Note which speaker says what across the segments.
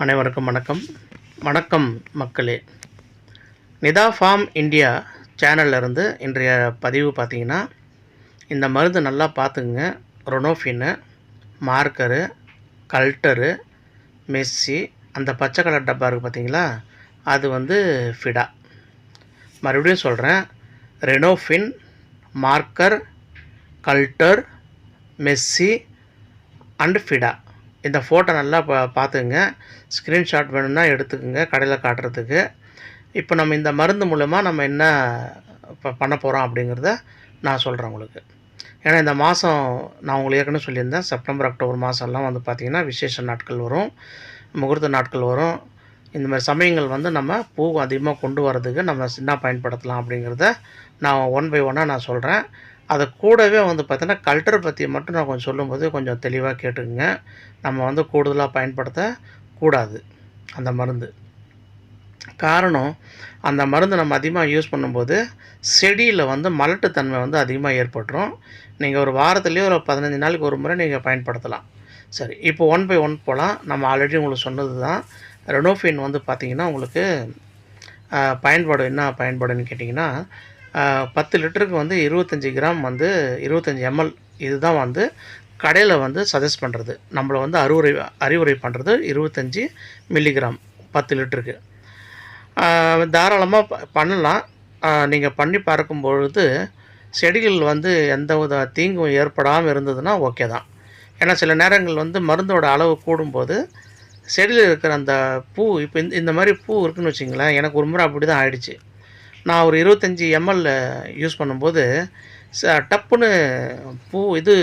Speaker 1: அனைவருக்கும் வணக்கம். வணக்கம் மக்களே. நிதா ஃபார்ம் இந்தியா சேனல்ல இருந்து இன்றைய பதிவு பார்த்தீங்கன்னா இந்த மருந்து நல்லா பார்த்துக்குங்க. ரொனோஃபின்னு மார்க்கரு கல்ட்டரு மெஸ்ஸி அந்த பச்சை கலர் டப்பா இருக்குது பார்த்திங்களா? அது வந்து ஃபிடா. மறுபடியும் சொல்கிறேன் ரெனோஃபின் மார்க்கர் கல்ட்டர் மெஸ்ஸி அண்ட் ஃபிடா. இந்த ஃபோட்டோ நல்லா பா பார்த்துக்குங்க. ஸ்க்ரீன்ஷாட் வேணும்னா எடுத்துக்கோங்க கடையில் காட்டுறதுக்கு. இப்போ நம்ம இந்த மருந்து மூலமாக நம்ம என்ன இப்போ பண்ண போகிறோம் அப்படிங்கிறத நான் சொல்கிறேன் உங்களுக்கு. ஏன்னா இந்த மாதம் நான் உங்களுக்கு ஏற்கனவே சொல்லியிருந்தேன். செப்டம்பர் அக்டோபர் மாதம்லாம் வந்து பார்த்திங்கன்னா விசேஷ நாட்கள் வரும் முகூர்த்த நாட்கள் வரும். இந்த மாதிரி சமயங்கள் வந்து நம்ம பூ அதிகமாக கொண்டு வரதுக்கு நம்ம என்ன பயன்படுத்தலாம் அப்படிங்கிறத நான் ஒன் பை ஒன்னாக நான் சொல்கிறேன் அதை கூடவே வந்து பார்த்திங்கன்னா கல்ட்டர் பற்றி மட்டும் நான் கொஞ்சம் சொல்லும்போது கொஞ்சம் தெளிவாக கேட்டுக்குங்க. நம்ம வந்து கூடுதலாக பயன்படுத்த கூடாது. அந்த மருந்து. காரணம் அந்த மருந்து நம்ம அதிகமாக யூஸ் பண்ணும்போது செடியில் வந்து மலட்டுத்தன்மை வந்து அதிகமாக ஏற்பட்டுரும். நீங்கள் ஒரு வாரத்துலேயே ஒரு பதினஞ்சு நாளைக்கு ஒரு முறை நீங்கள் பயன்படுத்தலாம். சரி இப்போ ஒன் பை ஒன் போகலாம் நம்ம ஆல்ரெடி உங்களுக்கு சொன்னது தான் ரெனோஃபின் வந்து பார்த்திங்கன்னா உங்களுக்கு பயன்பாடு என்ன பயன்பாடுன்னு கேட்டிங்கன்னா பத்து லிட்டருக்கு வந்து இருபத்தஞ்சி கிராம் வந்து இருபத்தஞ்சி எம்எல் இதுதான் வந்து கடையில் வந்து சஜஸ்ட் பண்ணுறது நம்மளை வந்து அறிவுரை அறிவுரை பண்ணுறது இருபத்தஞ்சி மில்லிகிராம் பத்து லிட்டருக்கு. தாராளமாக பண்ணலாம். நீங்கள் பண்ணி பார்க்கும் பொழுது செடிகள் வந்து எந்த வித தீங்கும் ஏற்படாமல் இருந்ததுன்னா ஓகே தான். ஏன்னா சில நேரங்கள் வந்து மருந்தோட அளவு கூடும்போது செடியில் இருக்கிற அந்த பூ இப்போ இந்த இந்த மாதிரி பூ இருக்குன்னு வச்சிங்களேன் எனக்கு ஒரு முறை அப்படி தான் ஆயிடுச்சு. நான் ஒரு இருபத்தஞ்சி எம்எல் யூஸ் பண்ணும்போது ச டப்புன்னு பூ இது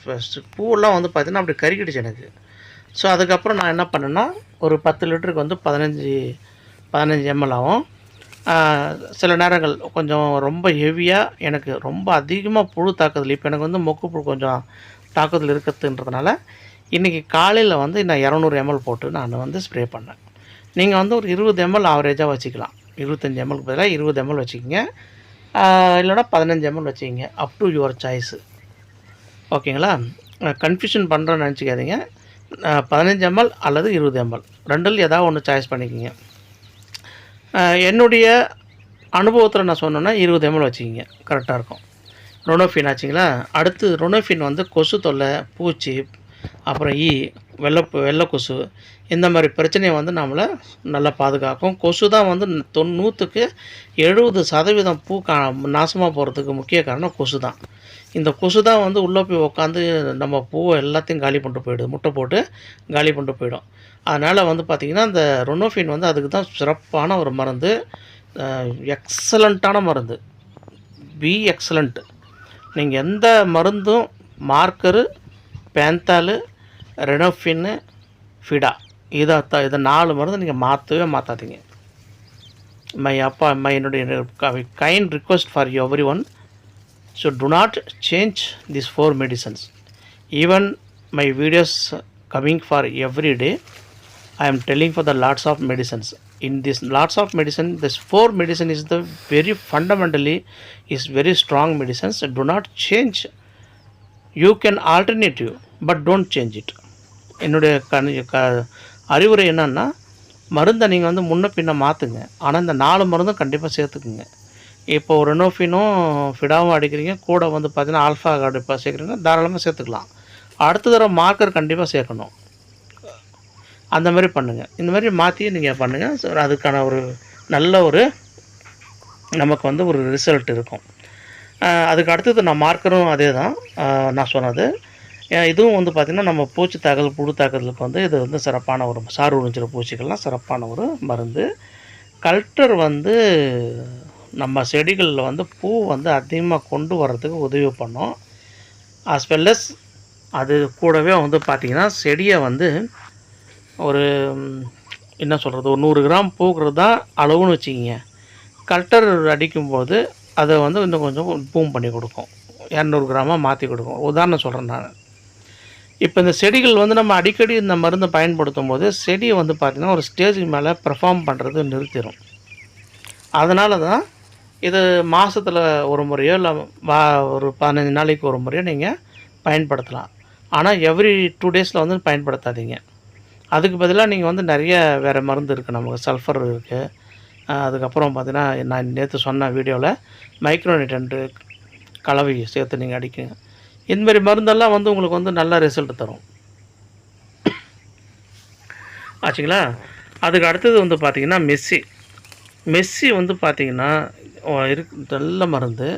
Speaker 1: ஃபஸ்ட்டு பூவெல்லாம் வந்து பார்த்திங்கன்னா அப்படி கருகிடுச்சு எனக்கு. ஸோ அதுக்கப்புறம் நான் என்ன பண்ணேன்னா ஒரு பத்து லிட்டருக்கு வந்து பதினஞ்சு பதினஞ்சு எம்எல் ஆகும். சில நேரங்கள் கொஞ்சம் ரொம்ப ஹெவியாக எனக்கு ரொம்ப அதிகமாக புழு தாக்குதல். இப்போ எனக்கு வந்து மொக்கு புழு கொஞ்சம் தாக்குதல் இருக்கிறதுன்றதுனால இன்றைக்கி காலையில் வந்து நான் இரநூறு எம்எல் போட்டு நான் வந்து ஸ்ப்ரே பண்ணேன். நீங்கள் வந்து ஒரு இருபது எம்எல் ஆவரேஜாக வச்சுக்கலாம். இருபத்தஞ்சி எம்எல்க்கு பதிலாக இருபது எம்எல் வச்சுக்கிங்க. இல்லைனா பதினஞ்சு எம்எல் வச்சுக்கிங்க. அப் டு யுவர் சாய்ஸு ஓகேங்களா? கன்ஃபியூஷன் பண்ணுறேன்னு நினச்சிக்காதீங்க. பதினஞ்சு எம்எல் அல்லது இருபது எம்எல் ரெண்டில் ஏதாவது ஒன்று சாய்ஸ் பண்ணிக்கிங்க. என்னுடைய அனுபவத்தில் நான் சொன்னேன்னா இருபது எம்எல் வச்சுக்கிங்க. கரெக்டாக இருக்கும். ரொனோஃபின் ஆச்சுங்களா? அடுத்து ரொனோஃபின் வந்து கொசு தொல்லை பூச்சி அப்புறம் ஈ வெள்ளை வெள்ளை கொசு இந்த மாதிரி பிரச்சனையை வந்து நம்மளை நல்லா பாதுகாக்கும். கொசு தான் வந்து தொண்ணூற்றுக்கு எழுபது சதவீதம் பூ கா நாசமாக போகிறதுக்கு முக்கிய காரணம் கொசு தான். இந்த கொசு தான் வந்து உள்ளே போய் உட்காந்து நம்ம பூவை எல்லாத்தையும் காலி பண்ணிட்டு போயிடுது. முட்டை போட்டு காலி பண்ணிட்டு போயிடும். அதனால் வந்து பார்த்திங்கன்னா இந்த ரொனோஃபின் வந்து அதுக்கு தான் சிறப்பான ஒரு மருந்து எக்ஸலண்ட்டான மருந்து. பி எக்ஸலண்ட்டு நீங்கள் எந்த மருந்தும் மார்க்கரு பேந்தாலு ரெனோஃபின்னு ஃபிடா இதை த இதை நாலு மருந்து நீங்கள் மாற்றவே மாற்றாதீங்க மை அப்பா மை என்னுடைய kind request for every one so do not change this four medicines even my videos coming for every day I am telling for the lots of medicines In this lots of medicine, this four medicine is the very fundamentally is very strong medicines. Do not change. You can alternative but don't change it என்னுடைய கண் க அறிவுரை என்னன்னா மருந்தை நீங்கள் வந்து முன்ன பின்ன மாற்றுங்க ஆனால் இந்த நாலு மருந்தும் கண்டிப்பாக சேர்த்துக்குங்க. இப்போ ஒரு ரெனோஃபினும் ஃபிடாவும் அடிக்கிறீங்க கூட வந்து பார்த்தீங்கன்னா ஆல்ஃபா கண்டிப்பாக சேர்க்குறீங்க தாராளமாக சேர்த்துக்கலாம். அடுத்த தடவை மார்க்கர் கண்டிப்பாக சேர்க்கணும். அந்த மாதிரி பண்ணுங்கள் இந்த மாதிரி மாற்றி நீங்கள் பண்ணுங்கள் ஸோ அதுக்கான ஒரு நல்ல ஒரு நமக்கு வந்து ஒரு ரிசல்ட் இருக்கும். அதுக்கு அடுத்தது நான் மார்க்கரும் அதே தான் நான் சொன்னது. இதுவும் வந்து பார்த்திங்கன்னா நம்ம பூச்சி தாக்கல் புழு தாக்குதலுக்கு வந்து இது வந்து சிறப்பான ஒரு சாறு உறிஞ்சிற பூச்சிகள்லாம் சிறப்பான ஒரு மருந்து. கல்டர் வந்து நம்ம செடிகளில் வந்து பூ வந்து அதிகமாக கொண்டு வர்றதுக்கு உதவி பண்ணும். அஸ் வெல் அஸ் அது கூடவே வந்து பார்த்திங்கன்னா செடியை வந்து ஒரு என்ன சொல்கிறது ஒரு நூறு கிராம் பூக்கிறது தான் அளவுன்னு வச்சுக்கிங்க. கல்ட்டர் அடிக்கும்போது அதை வந்து இன்னும் கொஞ்சம் பூம் பண்ணி கொடுக்கும். இரநூறு கிராமாக மாற்றி கொடுக்கும். உதாரணம் சொல்கிறேன் நான். இப்போ இந்த செடிகள் வந்து நம்ம அடிக்கடி இந்த மருந்தை பயன்படுத்தும் போது செடியை வந்து பார்த்திங்கன்னா ஒரு ஸ்டேஜுக்கு மேலே பெர்ஃபார்ம் பண்ணுறது நிறுத்திடும் அதனால தான் இது மாதத்தில் ஒரு முறையோ இல்லை வா ஒரு பதினஞ்சு நாளைக்கு ஒரு முறையோ நீங்கள் பயன்படுத்தலாம். ஆனால் எவ்ரி டூ டேஸில் வந்து பயன்படுத்தாதீங்க. அதுக்கு பதிலாக நீங்கள் வந்து நிறைய வேறு மருந்து இருக்குது நமக்கு சல்ஃபர் இருக்குது அதுக்கப்புறம் பார்த்திங்கன்னா நான் நேற்று சொன்ன வீடியோவில் மைக்ரோனிட்டன்ட்டு கலவை சேர்த்து நீங்கள் அடிக்குங்க இந்தமாரி மருந்தெல்லாம் வந்து உங்களுக்கு வந்து நல்ல ரிசல்ட் தரும். ஆச்சுங்களா? அதுக்கு அடுத்தது வந்து பார்த்திங்கன்னா மெஸ்ஸி. மெஸ்ஸி வந்து பார்த்திங்கன்னா இருக்கு நல்ல மருந்து.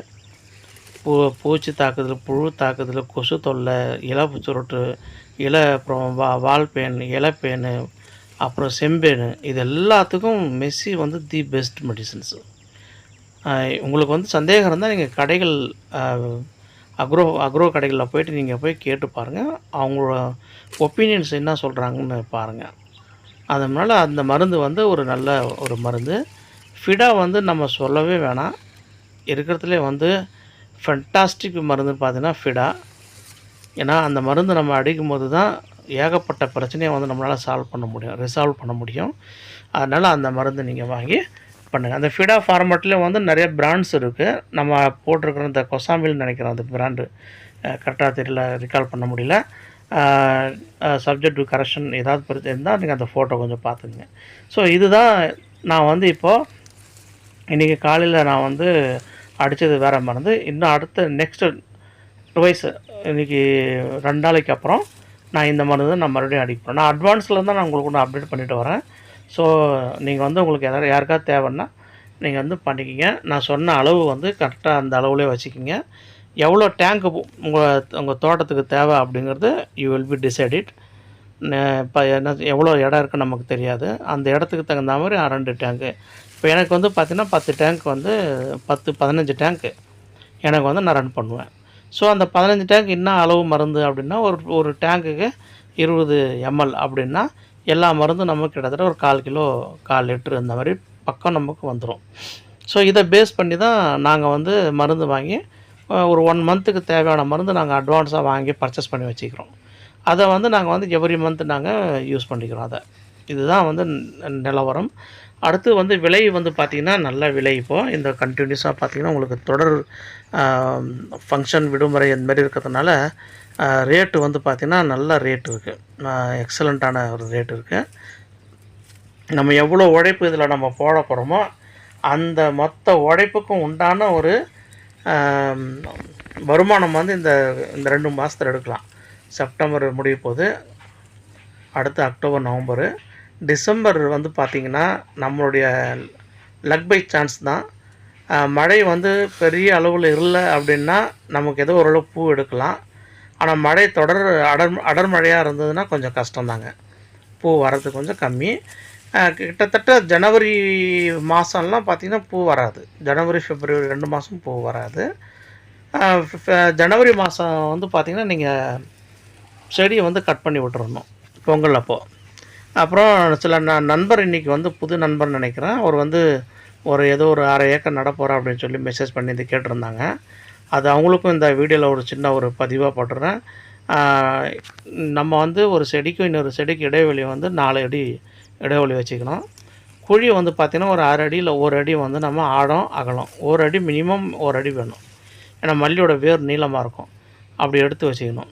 Speaker 1: பூ பூச்சி தாக்குதல் புழு தாக்குதல் கொசு தொல்லை இலை சுருட்டு இலை அப்புறம் வா வால்பேன் இலைப்பேனு அப்புறம் செம்பேனு இது எல்லாத்துக்கும் மெஸ்ஸி வந்து தி பெஸ்ட் மெடிசன்ஸு உங்களுக்கு வந்து சந்தேகம் இருந்தால் நீங்கள் கடைகள் அக்ரோ அக்ரோ கடைகளில் போயிட்டு நீங்கள் போய் கேட்டு பாருங்கள் அவங்களோட ஒப்பீனியன்ஸ் என்ன சொல்கிறாங்கன்னு பாருங்கள் அதனால் அந்த மருந்து வந்து ஒரு நல்ல ஒரு மருந்து. ஃபிடா வந்து நம்ம சொல்லவே வேணாம். இருக்கிறதுலே வந்து ஃபென்டாஸ்டிக் மருந்துன்னு பார்த்தீங்கன்னா ஃபிடா. ஏன்னா அந்த மருந்து நம்ம அடிக்கும்போது தான் ஏகப்பட்ட பிரச்சனையை வந்து நம்மளால் சால்வ் பண்ண முடியும் ரிசால்வ் பண்ண முடியும். அதனால் அந்த மருந்து நீங்கள் வாங்கி பண்ணுங்கள் அந்த ஃபிடா ஃபார்மேட்லேயே வந்து நிறைய பிராண்ட்ஸ் இருக்குது நம்ம போட்டிருக்கிற இந்த கொசாமில்னு நினைக்கிறோம் அந்த பிராண்டு கரெக்டாக தெரியல ரிகால் பண்ண முடியல. சப்ஜெக்ட் கரெக்ஷன் ஏதாவது பிரச்சனை இருந்தால் நீங்கள் அந்த ஃபோட்டோ கொஞ்சம் பார்த்துங்க ஸோ இதுதான் நான் வந்து இப்போது இன்றைக்கி காலையில் நான் வந்து அடித்தது வேறு மருந்து. இன்னும் அடுத்த நெக்ஸ்ட்டு டுவைஸ் இன்றைக்கி ரெண்டு நாளைக்கு அப்புறம் நான் இந்த மருந்து நான் மறுபடியும் அடிக்கிறேன் நான் அட்வான்ஸில் தான் நான் உங்களுக்கு ஒன்று அப்டேட் பண்ணிவிட்டு வரேன். ஸோ நீங்கள் வந்து உங்களுக்கு எதாவது யாருக்காவது தேவைன்னா நீங்கள் வந்து பண்ணிக்கிங்க. நான் சொன்ன அளவு வந்து கரெக்டாக அந்த அளவுலேயே வச்சுக்கிங்க. எவ்வளோ டேங்க்கு உங்கள் உங்கள் தோட்டத்துக்கு தேவை அப்படிங்கிறது யூ வில் பி டிசைடிட் இப்போ என்ன எவ்வளோ இடம் இருக்குன்னு நமக்கு தெரியாது. அந்த இடத்துக்கு தகுந்த மாதிரி ரெண்டு டேங்க்கு இப்போ எனக்கு வந்து பார்த்திங்கன்னா பத்து டேங்க் வந்து பத்து பதினஞ்சு டேங்க்கு எனக்கு வந்து நான் ரன் பண்ணுவேன். ஸோ அந்த பதினஞ்சு டேங்க் என்ன அளவு மருந்து அப்படின்னா ஒரு ஒரு டேங்க்குக்கு இருபது எம்எல் அப்படின்னா எல்லா மருந்தும் நமக்கு கிட்டத்தட்ட ஒரு கால் கிலோ கால் லிட்ரு இந்த மாதிரி பக்கம் நமக்கு வந்துடும் ஸோ இதை பேஸ் பண்ணி தான் நாங்கள் வந்து மருந்து வாங்கி ஒரு ஒன் மந்த்துக்கு தேவையான மருந்து நாங்கள் அட்வான்ஸாக வாங்கி பர்ச்சேஸ் பண்ணி வச்சுக்கிறோம். அதை வந்து நாங்கள் வந்து எவ்ரி மந்த் நாங்கள் யூஸ் பண்ணிக்கிறோம் அதை. இதுதான் வந்து நிலவரம். அடுத்து வந்து விலை வந்து பார்த்திங்கன்னா நல்ல விலை இப்போது இந்த கண்டினியூஸாக பார்த்திங்கன்னா உங்களுக்கு தொடர் ஃபங்க்ஷன் விடுமுறை இந்த மாதிரி இருக்கிறதுனால ரேட்டு வந்து பார்த்திங்கன்னா நல்ல ரேட் இருக்குது எக்ஸலண்ட்டான ஒரு ரேட் இருக்குது நம்ம எவ்வளோ உழைப்பு இதில் நம்ம போட போகிறோமோ அந்த மொத்த உழைப்புக்கும் உண்டான ஒரு வருமானம் வந்து இந்த இந்த ரெண்டு மாதத்தில் எடுக்கலாம். செப்டம்பர் முடிய போது அடுத்து அக்டோபர் நவம்பரு. டிசம்பர் வந்து பார்த்திங்கன்னா நம்மளுடைய லக் பை சான்ஸ் தான். மழை வந்து பெரிய அளவில் இல்லை அப்படின்னா நமக்கு ஏதோ ஓரளவு பூ எடுக்கலாம். ஆனால் மழை தொடர் அடர் அடர்மழையாக இருந்ததுன்னா கொஞ்சம் கஷ்டம்தாங்க. பூ வரது கொஞ்சம் கம்மி. கிட்டத்தட்ட ஜனவரி மாதம்லாம் பார்த்திங்கன்னா பூ வராது. ஜனவரி பிப்ரவரி ரெண்டு மாதம் பூ வராது. ஜனவரி மாதம் வந்து பார்த்திங்கன்னா நீங்கள் செடியை வந்து கட் பண்ணி விட்டுறணும் பொங்கல் அப்போது அப்புறம் சில ந நண்பர் இன்றைக்கி வந்து புது நண்பர் நினைக்கிறேன். அவர் வந்து ஒரு ஏதோ ஒரு அரை ஏக்கர் நடப்போகிறா அப்படின்னு சொல்லி மெசேஜ் பண்ணி இது கேட்டிருந்தாங்க. அது அவங்களுக்கும் இந்த வீடியோவில் ஒரு சின்ன ஒரு பதிவாக போட்டுறேன். நம்ம வந்து ஒரு செடிக்கும் இன்னொரு செடிக்கு இடைவெளி வந்து நாலு அடி இடைவெளி வச்சுக்கணும். குழி வந்து பார்த்திங்கன்னா ஒரு ஆறு அடி இல்லை ஒரு அடி வந்து நம்ம ஆழம் அகலம். ஒரு அடி மினிமம் ஒரு அடி வேணும். ஏன்னா மல்லியோட வேர் நீளமாக இருக்கும். அப்படி எடுத்து வச்சுக்கணும்.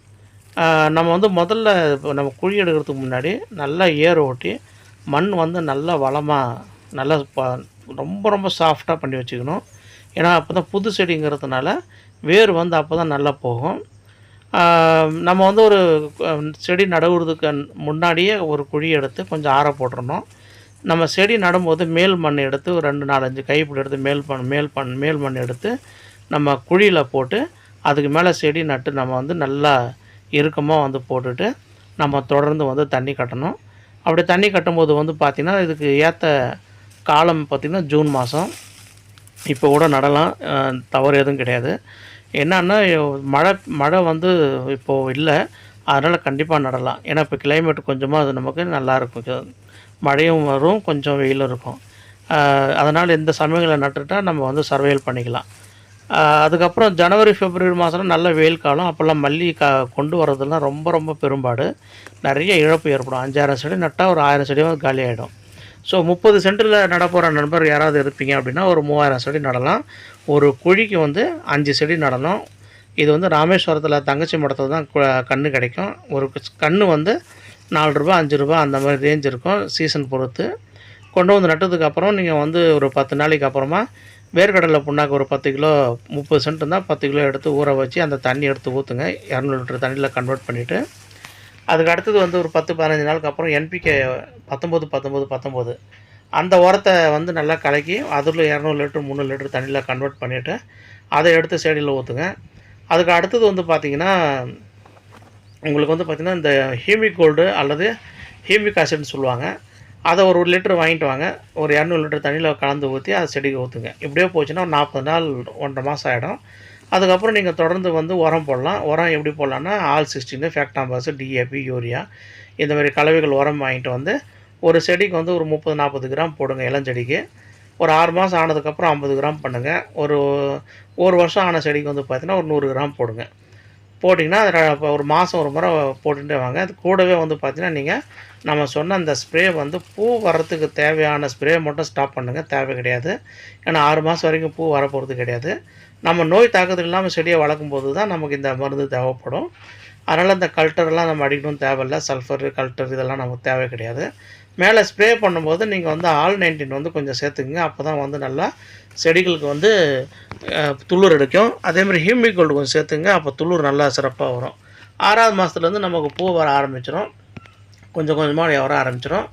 Speaker 1: நம்ம வந்து முதல்ல இப்போ நம்ம குழி எடுக்கிறதுக்கு முன்னாடி நல்லா ஏர் ஓட்டி மண் வந்து நல்லா வளமாக நல்லா ரொம்ப ரொம்ப சாஃப்டாக பண்ணி வச்சுக்கணும். ஏன்னா அப்போ தான் புது செடிங்கிறதுனால வேர் வந்து அப்போ தான் நல்லா போகும். நம்ம வந்து ஒரு செடி நடவுறதுக்கு முன்னாடியே ஒரு குழி எடுத்து கொஞ்சம் ஆற போட்டுறணும். நம்ம செடி நடும்போது மேல் மண் எடுத்து ஒரு ரெண்டு நாலஞ்சு கைப்பிடி எடுத்து மேல் மண் மேல் மண் மேல் மண் எடுத்து நம்ம குழியில் போட்டு அதுக்கு மேலே செடி நட்டு நம்ம வந்து நல்லா இறுக்கமாக வந்து போட்டுட்டு நம்ம தொடர்ந்து வந்து தண்ணி கட்டணும். அப்படி தண்ணி கட்டும்போது வந்து பார்த்திங்கன்னா இதுக்கு ஏற்ற காலம் பார்த்திங்கன்னா ஜூன் மாதம் இப்போ கூட நடலாம். தவறு எதுவும் கிடையாது. என்னன்னா மழை மழை வந்து இப்போது இல்லை. அதனால் கண்டிப்பாக நடலாம். ஏன்னா இப்போ கிளைமேட் கொஞ்சமாக அது நமக்கு நல்லா இருக்கும். மழையும் வரும் கொஞ்சம் வெயிலும் இருக்கும். அதனால் இந்த சமயங்களில் நட்டுட்டால் நம்ம வந்து சர்வைவல் பண்ணிக்கலாம். அதுக்கப்புறம் ஜனவரி பிப்ரவரி மாதம் நல்ல வெயில் காலம். அப்போல்லாம் மல்லி கா கொண்டு வரதுலாம் ரொம்ப ரொம்ப பெரும்பாடு. நிறைய இழப்பு ஏற்படும். அஞ்சாயிரம் செடி நட்டால் ஒரு ஆயிரம் செடியும் காலி ஆகிடும் ஸோ முப்பது சென்டில் நட போகிற நண்பர் யாராவது இருப்பீங்க அப்படின்னா ஒரு மூவாயிரம் செடி நடலாம். ஒரு குழிக்கு வந்து அஞ்சு செடி நடணும். இது வந்து ராமேஸ்வரத்தில் தங்கச்சி மடத்தில் தான் கு- கன்று கிடைக்கும். ஒரு கன்று வந்து நாலு ரூபா அஞ்சு ரூபா அந்த மாதிரி ரேஞ்ச் இருக்கும் சீசன் பொறுத்து. கொண்டு வந்து நட்டதுக்கப்புறம் நீங்கள் வந்து ஒரு பத்து நாளைக்கு அப்புறமா வேர்க்கடலை புண்ணாக்கு ஒரு பத்து கிலோ முப்பது சென்ட் இருந்தால் பத்து கிலோ எடுத்து ஊற வச்சு அந்த தண்ணி எடுத்து ஊற்றுங்க இரநூறு லிட்டர் தண்ணியில் கன்வெர்ட் பண்ணிவிட்டு அதுக்கு அடுத்தது வந்து ஒரு பத்து பதினஞ்சு நாளுக்கு அப்புறம் என்பிகே பத்தொம்போது பத்தொம்போது பத்தொம்போது. அந்த உரத்தை வந்து நல்லா கலக்கி அதில் இரநூறு லிட்டர் முந்நூறு லிட்டர் தண்ணியில் கன்வெர்ட் பண்ணிவிட்டு அதை எடுத்து செடியில் ஊற்றுங்க அதுக்கு அடுத்தது வந்து பார்த்திங்கன்னா உங்களுக்கு வந்து பார்த்திங்கன்னா இந்த ஹீமிக் கோல்டு அல்லது ஹீமிக் ஆசிட்னு சொல்லுவாங்க. அதை ஒரு ஒரு லிட்டர் வாங்கிட்டு வாங்க. ஒரு இரநூறு லிட்டர் தண்ணியில் கலந்து ஊற்றி அதை செடிக்கு ஊற்றுங்க இப்படியே போச்சுன்னா ஒரு நாற்பது நாள் ஒன்றரை மாதம் ஆகிடும் அதுக்கப்புறம் நீங்கள் தொடர்ந்து வந்து உரம் போடலாம். உரம் எப்படி போடலான்னா ஆல் சிக்ஸ்டீனு ஃபேக்டாம்பாஸ் டிஏபி யூரியா இந்த மாதிரி கலவைகள் உரம் வாங்கிட்டு வந்து ஒரு செடிக்கு வந்து ஒரு முப்பது நாற்பது கிராம் போடுங்க இளஞ்செடிக்கு. ஒரு ஆறு மாதம் ஆனதுக்கப்புறம் ஐம்பது கிராம் பண்ணுங்கள் ஒரு ஒரு வருஷம் ஆன செடிக்கு வந்து பார்த்தீங்கன்னா ஒரு நூறு கிராம் போடுங்க. போட்டிங்கன்னா அதில் இப்போ ஒரு மாதம் ஒரு முறை போட்டுகிட்டே வாங்க. அது கூடவே வந்து பார்த்தீங்கன்னா நீங்கள் நம்ம சொன்ன அந்த ஸ்ப்ரே வந்து பூ வரத்துக்கு தேவையான ஸ்ப்ரே மட்டும் ஸ்டாப் பண்ணுங்கள் தேவை கிடையாது. ஏன்னா ஆறு மாதம் வரைக்கும் பூ வரப்போகிறது கிடையாது. நம்ம நோய் தாக்குதல் இல்லாமல் செடியை வளர்க்கும் போது தான் நமக்கு இந்த மருந்து தேவைப்படும். அதனால் இந்த கல்ட்டர்லாம் நம்ம அடிக்கணும் தேவையில்லை. சல்ஃபர் கல்ட்டர் இதெல்லாம் நமக்கு தேவை கிடையாது. மேலே ஸ்ப்ரே பண்ணும்போது நீங்கள் வந்து ஆல் நைன்டீன் வந்து கொஞ்சம் சேர்த்துக்குங்க. அப்போ தான் வந்து நல்லா செடிகளுக்கு வந்து துளிர் எடுக்கும். அதேமாதிரி ஹியூமிக் கோல்டு கொஞ்சம் சேர்த்துங்க அப்போ துளிர் நல்லா சிறப்பாக வரும். ஆறாவது மாதத்துலேருந்து நமக்கு பூ வர ஆரம்பிச்சிடும் கொஞ்சம் கொஞ்சமாக வர ஆரம்பிச்சிடும்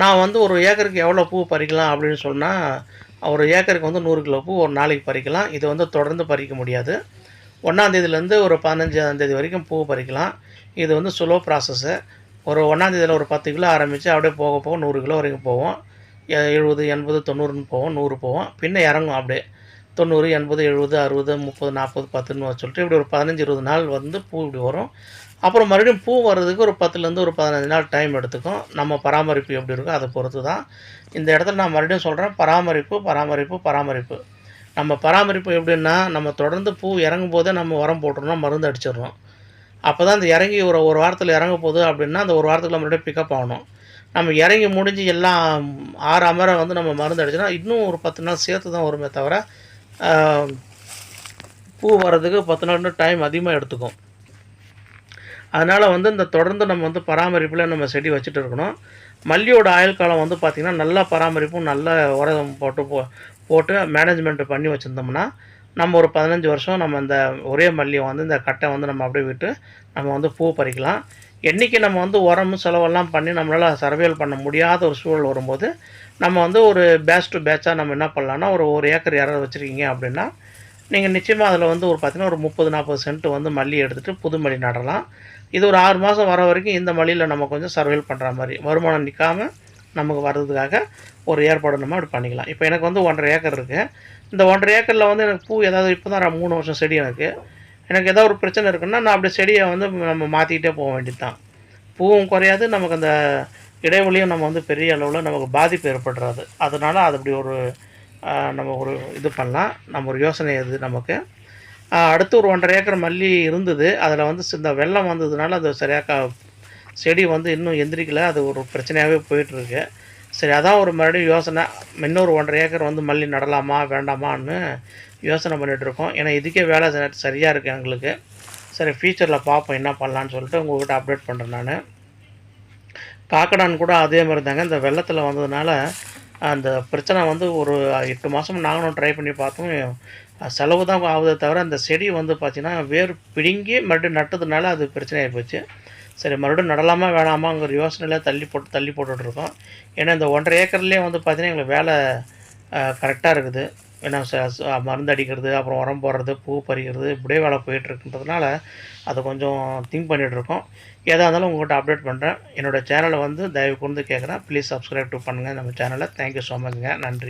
Speaker 1: நான் வந்து ஒரு ஏக்கருக்கு எவ்வளோ பூ பறிக்கலாம் அப்படின்னு சொன்னால் ஒரு ஏக்கருக்கு வந்து நூறு கிலோ பூ ஒரு நாளைக்கு பறிக்கலாம். இது வந்து தொடர்ந்து பறிக்க முடியாது. ஒன்றாந்தேதியிலேருந்து ஒரு பதினஞ்சாந்தேதி வரைக்கும் பூ பறிக்கலாம். இது வந்து ஸ்லோ ப்ராசஸ்ஸு ஒரு ஒன்றாந்தேதியில் ஒரு பத்து கிலோ ஆரம்பித்து அப்படியே போக போக நூறு கிலோ வரைக்கும் போவோம். எ- எழுபது எண்பது தொண்ணூறுன்னு போவோம். நூறு போவோம். பின்ன இறங்கும் அப்படியே. தொண்ணூறு எண்பது எழுபது அறுபது முப்பது நாற்பது பத்துன்னு சொல்லிட்டு இப்படி ஒரு பதினஞ்சு இருபது நாள் வந்து பூ இப்படி வரும். அப்புறம் மறுபடியும் பூ வர்றதுக்கு ஒரு பத்துலேருந்து ஒரு பதினஞ்சு நாள் டைம் எடுத்துக்கும். நம்ம பராமரிப்பு எப்படி இருக்கோ அதை பொறுத்து தான் இந்த இடத்துல நான் மறுபடியும் சொல்கிறேன் பராமரிப்பு பராமரிப்பு பராமரிப்பு. நம்ம பராமரிப்பு எப்படின்னா நம்ம தொடர்ந்து பூ இறங்கும் போதே நம்ம உரம் போட்டுருணும் மருந்து அடிச்சிடணும். அப்போ தான் இந்த இறங்கி ஒரு ஒரு வாரத்தில் இறங்க போகுது அப்படின்னா அந்த ஒரு வாரத்தில் மறுபடியும் பிக்கப் ஆகணும். நம்ம இறங்கி முடிஞ்சு எல்லாம் ஆறு அமர வந்து நம்ம மருந்து அடிச்சோன்னா இன்னும் ஒரு பத்து நாள் சேர்த்து தான் வருமே தவிர பூ வர்றதுக்கு பத்து நாள் டைம் அதிகமாக எடுத்துக்கும். அதனால் வந்து இந்த தொடர்ந்து நம்ம வந்து பராமரிப்பில் நம்ம செடி வச்சுட்டு இருக்கணும். மல்லியோட ஆயுள் காலம் வந்து பார்த்திங்கன்னா நல்லா பராமரிப்பும் நல்ல உரம் போட்டு போ போட்டு மேனேஜ்மெண்ட் பண்ணி வச்சுருந்தோம்னா நம்ம ஒரு பதினஞ்சு வருஷம் நம்ம இந்த ஒரே மல்லியை வந்து இந்த கட்டை வந்து நம்ம அப்படியே விட்டு நம்ம வந்து பூ பறிக்கலாம். என்றைக்கு நம்ம வந்து உரம் செலவெல்லாம் பண்ணி நம்மளால் சர்வேல் பண்ண முடியாத ஒரு சூழல் வரும்போது நம்ம வந்து ஒரு பேட்ச் டு பேட்சாக நம்ம என்ன பண்ணலான்னா ஒரு ஒரு ஏக்கர் யாராவது வச்சுருக்கீங்க அப்படின்னா நீங்கள் நிச்சயமாக அதில் வந்து ஒரு பார்த்தீங்கன்னா ஒரு முப்பது நாற்பது சென்ட் வந்து மல்லி எடுத்துகிட்டு புது மல்லி நடலாம். இது ஒரு ஆறு மாதம் வர வரைக்கும் இந்த மல்லியில் நம்ம கொஞ்சம் சர்வைல் பண்ணுற மாதிரி. வருமானம் நிற்காமல் நமக்கு வர்றதுக்காக ஒரு ஏற்பாடு நம்ம அப்படி பண்ணிக்கலாம். இப்போ எனக்கு வந்து ஒன்றரை ஏக்கர் இருக்குது இந்த ஒன்றரை ஏக்கரில் வந்து எனக்கு பூ ஏதாவது இப்போ தான் மூணு வருஷம் செடி எனக்கு. எனக்கு ஏதாவது ஒரு பிரச்சனை இருக்குன்னா நான் அப்படி செடியை வந்து நம்ம மாற்றிக்கிட்டே போக வேண்டியது தான் பூவும் குறையாது. நமக்கு அந்த இடைவெளியும் நம்ம வந்து பெரிய அளவில் நமக்கு பாதிப்பு ஏற்படுறாது. அதனால் அது அப்படி ஒரு நம்ம ஒரு இது பண்ணலாம். நம்ம ஒரு யோசனை இது நமக்கு. அடுத்து ஒரு ஒன்றரை ஏக்கர் மல்லி இருந்தது. அதில் வந்து இந்த வெள்ளம் வந்ததுனால அது சரியாக செடி வந்து இன்னும் எந்திரிக்கல. அது ஒரு பிரச்சனையாகவே போயிட்டுருக்கு. சரி அதான் ஒரு மறுபடியும் யோசனை. இன்னொரு ஒன்றரை ஏக்கர் வந்து மல்லி நடலாமா வேண்டாமான்னு யோசனை பண்ணிகிட்ருக்கோம் இருக்கோம் ஏன்னா இதுக்கே வேலை சரியாக இருக்குது எங்களுக்கு. சரி ஃபியூச்சரில் பார்ப்போம் என்ன பண்ணலான்னு சொல்லிட்டு உங்கள்கிட்ட அப்டேட் பண்ணுறேன் நான். காக்கடான் கூட அதே மாதிரி தாங்க இந்த வெள்ளத்தில் வந்ததுனால அந்த பிரச்சனை வந்து ஒரு எட்டு மாதம் நாங்களும் ட்ரை பண்ணி பார்த்தோம். செலவு தான் ஆகுதே தவிர அந்த செடி வந்து பார்த்திங்கன்னா வேர் பிடுங்கி மறுபடியும் நட்டதுனால அது பிரச்சனையாக போச்சு. சரி மறுபடியும் நடலாமா வேணாமாங்கிற யோசனையில் தள்ளி போட்டு தள்ளி போட்டுட்ருக்கோம் ஏன்னா இந்த ஒன்றரை ஏக்கர்லேயே வந்து பார்த்திங்கன்னா எங்களுக்கு வேலை கரெக்டாக இருக்குது. ஏன்னா ச- மருந்து அடிக்கிறது அப்புறம் உரம் போடுறது பூ பறிக்கிறது இப்படியே வேலை போயிட்டுருக்குன்றதுனால அதை கொஞ்சம் திங்க் பண்ணிகிட்ருக்கோம் எதாக இருந்தாலும் உங்கள்கிட்ட அப்டேட் பண்ணுறேன் என்னோடய சேனலை வந்து தயவு கூர்ந்து கேட்குறேன் ப்ளீஸ் சப்ஸ்கிரைப் டு பண்ணுங்கள் நம்ம சேனலை தேங்க்யூ ஸோ மச்ங்க நன்றி.